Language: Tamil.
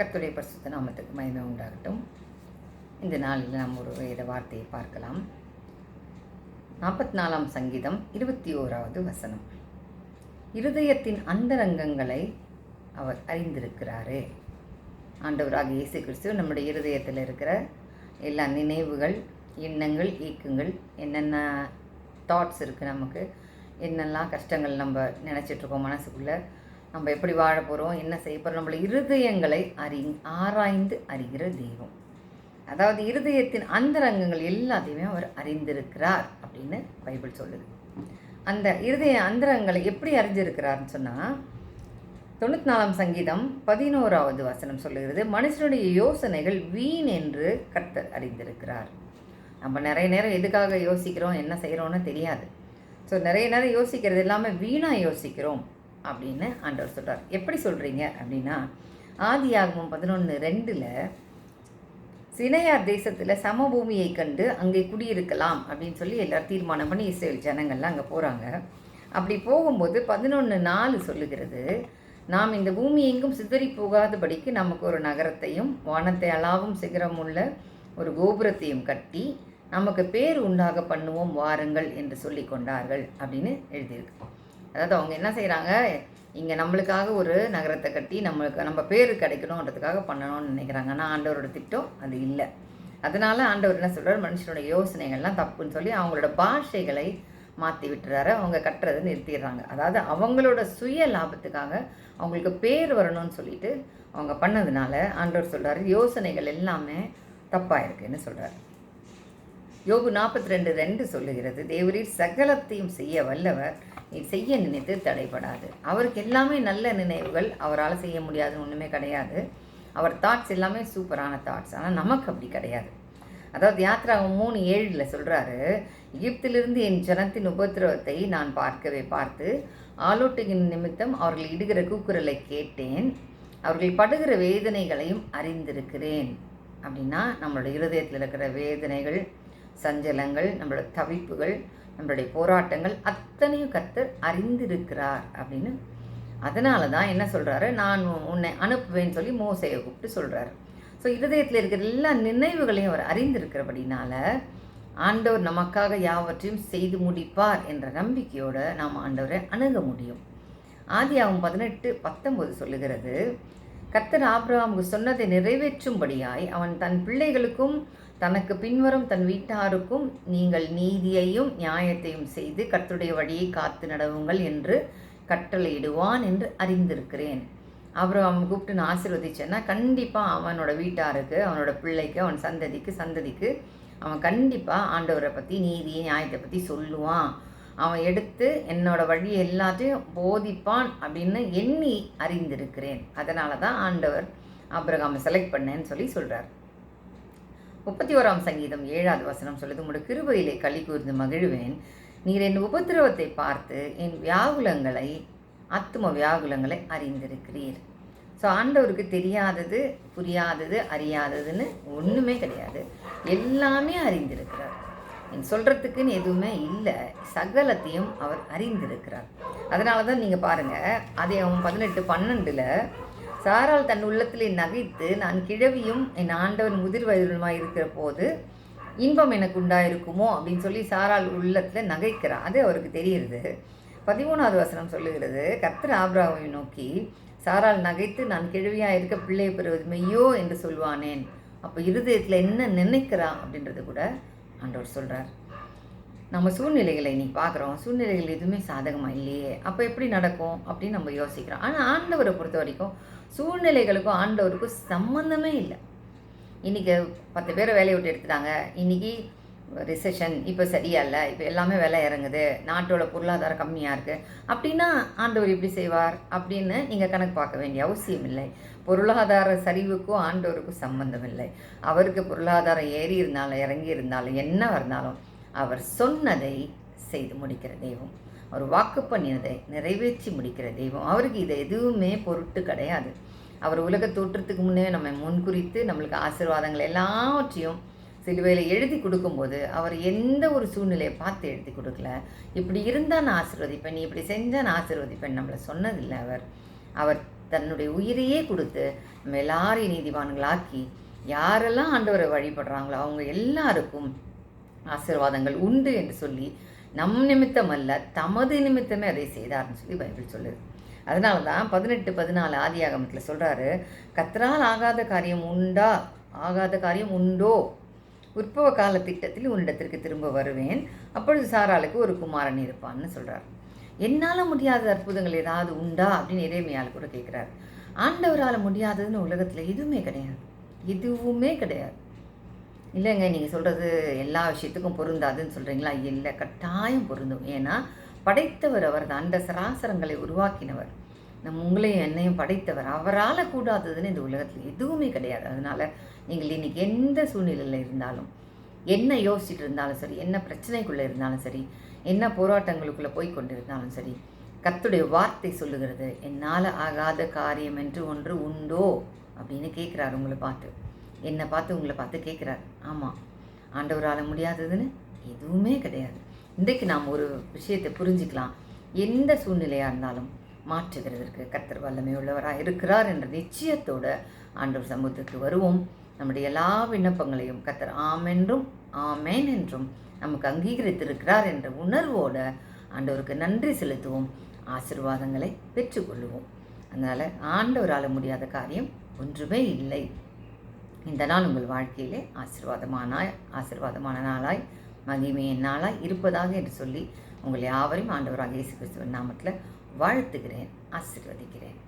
கர்த்துடைய பரிசுத்த நாமத்துக்கு மகிமை உண்டாகட்டும். இந்த நாளில் நாம் ஒரு வேத வார்த்தையை பார்க்கலாம். நாற்பத்தி நாலாம் சங்கீதம் இருபத்தி ஓராவது வசனம். இருதயத்தின் அந்தரங்கங்களை அவர் அறிந்திருக்கிறாரே. ஆண்டவராக இயேசு கிறிஸ்து நம்முடைய இருதயத்தில் இருக்கிற எல்லா நினைவுகள் எண்ணங்கள் இயக்கங்கள் என்னென்ன தாட்ஸ் இருக்குது நமக்கு என்னெல்லாம் கஷ்டங்கள் நம்ம நினச்சிட்ருக்கோம் மனசுக்குள்ளே நம்ம எப்படி வாழ போகிறோம் என்ன செய்ய போகிறோம் நம்மளை இருதயங்களை அறி ஆராய்ந்து அறிகிற தெய்வம். அதாவது இருதயத்தின் அந்தரங்கங்கள் எல்லாத்தையுமே அவர் அறிந்திருக்கிறார் அப்படின்னு பைபிள் சொல்லுது. அந்த இருதய அந்தரங்களை எப்படி அறிஞ்சிருக்கிறார்னு சொன்னால் தொண்ணூற்றி நாலாம் சங்கீதம் பதினோராவது வசனம் சொல்லுகிறது மனுஷனுடைய யோசனைகள் வீண் என்று கர்த்தர் அறிந்திருக்கிறார். நம்ம நிறைய நேரம் எதுக்காக யோசிக்கிறோம் என்ன செய்கிறோன்னு தெரியாது. ஸோ நிறைய நேரம் யோசிக்கிறது எல்லாமே வீணாக யோசிக்கிறோம். அப்படின்னு ஆண்டவர் சொல்கிறார் எப்படி சொல்கிறீங்க அப்படின்னா ஆதியாகமம் பதினொன்று ரெண்டில் சினையார் தேசத்தில் சமபூமியை கண்டு அங்கே குடியிருக்கலாம் அப்படின்னு சொல்லி எல்லாரும் தீர்மானம் பண்ணி இஸ்ரேல் ஜனங்கள்லாம் அங்கே போகிறாங்க அப்படி போகும்போது பதினொன்று நாலு சொல்லுகிறது நாம் இந்த பூமி எங்கும் சிதறி போகாதபடிக்கு நமக்கு ஒரு நகரத்தையும் வானத்தை அளாவும் சிகரமுள்ள ஒரு கோபுரத்தையும் கட்டி நமக்கு பேர் உண்டாக பண்ணுவோம் வாருங்கள் என்று சொல்லி கொண்டார்கள் அப்படின்னு எழுதியிருக்கு. அதாவது அவங்க என்ன செய்கிறாங்க இங்கே நம்மளுக்காக ஒரு நகரத்தை கட்டி நம்மளுக்கு நம்ம பேர் கிடைக்கணுன்றதுக்காக பண்ணணும்னு நினைக்கிறாங்க. ஆனால் ஆண்டவரோட திட்டம் அது இல்லை. அதனால ஆண்டவர் என்ன சொல்கிறார் மனுஷனோட யோசனைகள்லாம் தப்புன்னு சொல்லி அவங்களோட பாஷைகளை மாற்றி விட்டுறாரு. அவங்க கட்டுறதை நிறுத்திடுறாங்க. அதாவது அவங்களோட சுய லாபத்துக்காக அவங்களுக்கு பேர் வரணும்னு சொல்லிட்டு அவங்க பண்ணதுனால ஆண்டவர் சொல்கிறாரு யோசனைகள் எல்லாமே தப்பாக இருக்குன்னு சொல்கிறார் யோகு நாற்பத்தி ரெண்டு ரெண்டு சொல்லுகிறது தேவரீர் சகலத்தையும் செய்ய வல்லவர் நீ செய்ய நினைத்து தடைபடாது. அவருக்கு எல்லாமே நல்ல நினைவுகள் அவரால் செய்ய முடியாதுன்னு ஒன்றுமே கிடையாது. அவர் தாட்ஸ் எல்லாமே சூப்பரான தாட்ஸ் ஆனால் நமக்கு அப்படி கிடையாது. அதாவது யாத்ரா மூணு ஏழில் சொல்கிறாரு எகிப்திலிருந்து என் ஜனத்தின் உபத்திரவத்தை நான் பார்க்கவே பார்த்து ஆலோட்டுகின் நிமித்தம் அவர்கள் இடுகிற கூக்குரலை கேட்டேன். அவர்கள் படுகிற வேதனைகளையும் அறிந்திருக்கிறேன். அப்படின்னா நம்மளோட இருதயத்தில் இருக்கிற வேதனைகள் சஞ்சலங்கள் நம்மளோட தவிப்புகள் நம்மளுடைய போராட்டங்கள் அத்தனையும் கத்தர் அறிந்திருக்கிறார் அப்படின்னு. அதனால தான் என்ன சொல்கிறாரு நான் உன்னை அனுப்புவேன்னு சொல்லி மோசையை கூப்பிட்டு சொல்கிறாரு ஸோ இருதயத்தில் இருக்கிற எல்லா நினைவுகளையும் அவர் அறிந்திருக்கிறபடினால ஆண்டவர் நமக்காக யாவற்றையும் செய்து முடிப்பார் என்ற நம்பிக்கையோடு நாம் ஆண்டவரை அணுக முடியும். ஆதியாகும் பதினெட்டு பத்தொம்போது சொல்லுகிறது கர்த்தர் ஆபிரகாமுக்கு சொன்னதை நிறைவேற்றும்படியாய் அவன் தன் பிள்ளைகளுக்கும் தனக்கு பின்வரும் தன் வீட்டாருக்கும் நீங்கள் நீதியையும் நியாயத்தையும் செய்து கர்த்தருடைய வழியை காத்து நடவுங்கள் என்று கட்டளையிடுவான் என்று அறிந்திருக்கிறேன். அப்புறம் அவன் கூப்பிட்டு நான் ஆசீர்வதிச்சேன்னா கண்டிப்பாக அவனோட வீட்டாருக்கு அவனோட பிள்ளைக்கு அவன் சந்ததிக்கு சந்ததிக்கு அவன் கண்டிப்பாக ஆண்டவரை பற்றி நீதி நியாயத்தை பற்றி சொல்லுவான். அவன் எடுத்து என்னோட வழி எல்லாத்தையும் போதிப்பான் அப்படின்னு எண்ணி அறிந்திருக்கிறேன். அதனால தான் ஆண்டவர் அப்ரகாமை செலக்ட் பண்ணேன்னு சொல்லி சொல்கிறார் முப்பத்தி ஓராம் சங்கீதம் ஏழாவது வசனம் சொல்லுது உங்களோட கிருபையிலே களி கூர்ந்து மகிழ்வேன். நீர் என் உபத்திரவத்தை பார்த்து என் வியாகுலங்களை அத்தும வியாகுலங்களை அறிந்திருக்கிறீர். ஸோ ஆண்டவருக்கு தெரியாதது புரியாதது அறியாததுன்னு ஒன்றுமே கிடையாது. எல்லாமே அறிந்திருக்கிறார். சொல்கிறதுக்குன்னு எதுவுமே இல்லை. சகலத்தையும் அவர் அறிந்திருக்கிறார். அதனால தான் நீங்கள் பாருங்கள் அதை அவன் பதினெட்டு பன்னெண்டில் சாரால் தன் உள்ளத்திலே நகைத்து நான் கிழவியும் என் ஆண்டவன் முதிர் இருக்கிற போது இன்பம் எனக்கு உண்டாயிருக்குமோ அப்படின்னு சொல்லி சாரால் உள்ளத்தில் நகைக்கிறான் அது அவருக்கு தெரியுது. பதிமூணாவது வசனம் சொல்லுகிறது கர்த்தர் ஆப்ராவை நோக்கி சாரால் நகைத்து நான் கிழவியாக இருக்க பிள்ளையை பெறுவது மெய்யோ என்று சொல்வானேன். அப்போ இருதயத்தில் என்ன நினைக்கிறான் அப்படின்றது கூட ஆண்டவர் சொல்கிறார் நம்ம சூழ்நிலைகளை நீ பார்க்குறோம். சூழ்நிலைகள் எதுவுமே சாதகமாக இல்லையே. அப்போ எப்படி நடக்கும்? அப்படின்னு நம்ம யோசிக்கிறோம். ஆனால் ஆண்டவரை பொறுத்த வரைக்கும் சூழ்நிலைகளுக்கும் ஆண்டவருக்கும் சம்மந்தமே இல்லை. இன்றைக்கி பத்து பேரை வேலையை விட்டு எடுத்துட்டாங்க. இன்றைக்கி ரிசெஷன் இப்போ சரியா இல்லை இப்போ எல்லாமே விலை இறங்குது நாட்டோட பொருளாதாரம் கம்மியாக இருக்குது அப்படின்னா ஆண்டவர் எப்படி செய்வார் அப்படின்னு நீங்கள் கணக்கு பார்க்க வேண்டிய அவசியம் இல்லை. பொருளாதார சரிவுக்கும் ஆண்டவருக்கும் சம்பந்தம் இல்லை. அவருக்கு பொருளாதாரம் ஏறி இருந்தாலும் இறங்கி இருந்தாலும் என்ன இருந்தாலும் அவர் சொன்னதை செய்து முடிக்கிற தெய்வம். அவர் வாக்கு பண்ணினதை நிறைவேற்றி முடிக்கிற தெய்வம். அவருக்கு இது எதுவுமே பொருட்டு கிடையாது. அவர் உலக தோற்றத்துக்கு முன்னே நம்ம முன்குறித்து நம்மளுக்கு ஆசீர்வாதங்கள் எல்லாவற்றையும் சிலுவையில் எழுதி கொடுக்கும்போது அவர் எந்த ஒரு சூழ்நிலையை பார்த்து எழுதி கொடுக்கல. இப்படி இருந்தால் நான் ஆசீர்வதிப்பேன் நீ இப்படி செஞ்சால் நான் ஆசீர்வதிப்பேன் நம்மளை சொன்னதில்லை அவர். அவர் தன்னுடைய உயிரையே கொடுத்து நம்ம எல்லாரையும் நீதிவான்களாக்கி யாரெல்லாம் ஆண்டவரை வழிபடுறாங்களோ அவங்க எல்லாருக்கும் ஆசீர்வாதங்கள் உண்டு என்று சொல்லி நம் நிமித்தம் அல்ல தமது நிமித்தமே அதை செய்தார்னு சொல்லி பைபிள் சொல்லுது. அதனால தான் பதினெட்டு பதினாலு ஆதியாகமத்தில் சொல்கிறாரு கத்தரால் ஆகாத காரியம் உண்டா? ஆகாத காரியம் உண்டோ? உற்பவ கால திட்டத்தில் உன்னிடத்திற்கு திரும்ப வருவேன். அப்பொழுது சாராளுக்கு ஒரு குமாரன் இருப்பான்னு சொல்கிறார் என்னால் முடியாத அற்புதங்கள் ஏதாவது உண்டா? அப்படின்னு இறைமையால் கூட கேட்குறாரு ஆண்டவரால் முடியாததுன்னு உலகத்தில் எதுவுமே கிடையாது. எதுவுமே கிடையாது. இல்லைங்க நீங்கள் சொல்கிறது எல்லா விஷயத்துக்கும் பொருந்தாதுன்னு சொல்கிறீங்களா இல்லை கட்டாயம் பொருந்தும். ஏன்னா படைத்தவர் அவர் அந்த சராசரங்களை உருவாக்கினவர். நம் உங்களையும் என்னையும் படைத்தவர். அவரால் கூடாததுன்னு இந்த உலகத்தில் எதுவுமே கிடையாது. அதனால் நீங்கள் இன்றைக்கி எந்த சூழ்நிலையில் இருந்தாலும் என்ன யோசிச்சுட்டு இருந்தாலும் சரி என்ன பிரச்சனைக்குள்ளே இருந்தாலும் சரி என்ன போராட்டங்களுக்குள்ளே போய் கொண்டு இருந்தாலும் சரி கத்துடைய வார்த்தை சொல்லுகிறது என்னால் ஆகாத காரியம் என்று ஒன்று உண்டோ? அப்படின்னு கேட்குறாரு உங்களை பார்த்து. என்னை பார்த்து உங்களை பார்த்து கேட்குறாரு. ஆமாம் ஆண்டவரால் முடியாததுன்னு எதுவுமே கிடையாது. இன்றைக்கு நாம் ஒரு விஷயத்தை புரிஞ்சுக்கலாம். எந்த சூழ்நிலையாக இருந்தாலும் மாற்றுகிறதற்கு கத்தர் வல்லமை உள்ளவராக இருக்கிறார் என்ற நிச்சயத்தோட ஆண்டவர் சமூகத்துக்கு வருவோம். நம்முடைய எல்லா விண்ணப்பங்களையும் கத்தர் ஆமென்றும் ஆமேன் என்றும் நமக்கு அங்கீகரித்திருக்கிறார் என்ற உணர்வோடு ஆண்டவருக்கு நன்றி செலுத்துவோம். ஆசிர்வாதங்களை பெற்றுக்கொள்ளுவோம் அதனால் ஆண்டவரால் முடியாத காரியம் ஒன்றுமே இல்லை. இந்த நாள் உங்கள் வாழ்க்கையிலே ஆசிர்வாதமானாய் ஆசிர்வாதமான நாளாய் மகிமையின் நாளாய் இருப்பதாக என்று சொல்லி உங்கள் யாவரையும் ஆண்டவராக இயேசு கிறிஸ்துவின் நாமத்தில் வாழ்த்துகிறேன் ஆசீர்வதிக்கிறேன்.